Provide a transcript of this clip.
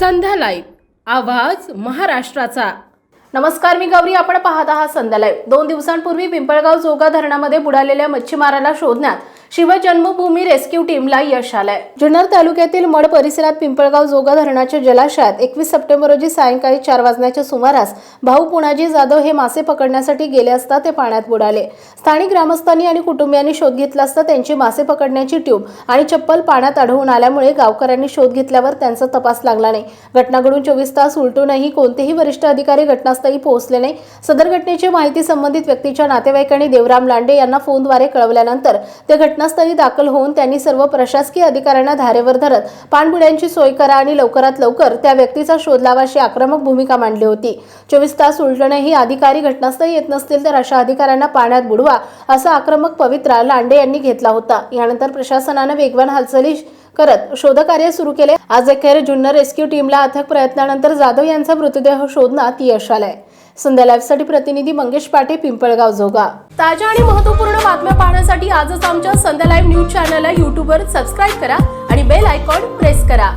संध्या live आवाज महाराष्ट्राचा. नमस्कार मी गौरी. आपण पाहत आहात संध्या लाईव्ह. दोन दिवसांपूर्वी पिंपळगाव जोगा धरणामध्ये बुडालेल्या मच्छीमाराला शोधण्यात शिवजन्मभूमी रेस्क्यू टीमला यश आलंय. जुन्नर तालुक्यातील मड परिसरात पिंपळगाव जोगा धरणाच्या जलाशयात एकवीस सप्टेंबर रोजी सायंकाळी चार वाजण्याच्या सुमारास भाऊ पुणाजी जाधव हे मासे पकडण्यासाठी गेले असता ते पाण्यात बुडाले. स्थानिक ग्रामस्थांनी आणि कुटुंबियांनी शोध घेतला असता त्यांची मासे पकडण्याची ट्यूब आणि चप्पल पाण्यात आढळून आल्यामुळे गावकऱ्यांनी शोध घेतल्यावर त्यांचा तपास लागला नाही. घटना घडून चोवीस तास उलटूनही कोणतेही वरिष्ठ अधिकारी घटनास्थळी पोहोचले नाही. सदर घटनेची माहिती संबंधित व्यक्तीच्या नातेवाईकांनी देवराम लांडे यांना फोनद्वारे कळवल्यानंतर ते घटनास्थळी दाखल होऊन त्यांनी सर्व प्रशासकीय अधिकाऱ्यांना धारेवर धरत पाणबुड्यांची सोय करा आणि लवकरात लवकर त्या व्यक्तीचा शोध लावा अशी आक्रमक भूमिका मांडली होती. चोवीस तास उलटणेही अधिकारी घटनास्थळी येत नसतील तर अशा अधिकाऱ्यांना पाण्यात बुडवा असा आक्रमक पवित्रा लांडे यांनी घेतला होता. यानंतर प्रशासनानं वेगवान हालचाली करत शोधकार्य सुरू केले. आज अखेर जुन्नर रेस्क्यू टीमला अथक प्रयत्नानंतर जाधव यांचा मृतदेह शोधण्यात यश आलंय. संध्या लाईव्हसाठी प्रतिनिधी मंगेश पाटे पिंपळगाव जोगा. ताज्या आणि महत्त्वपूर्ण बातम्या पाहण्यासाठी आजच आमच्या संध्या लाईव्ह न्यूज चॅनलला यूट्यूबवर सबस्क्राईब करा आणि बेल आयकॉन प्रेस करा.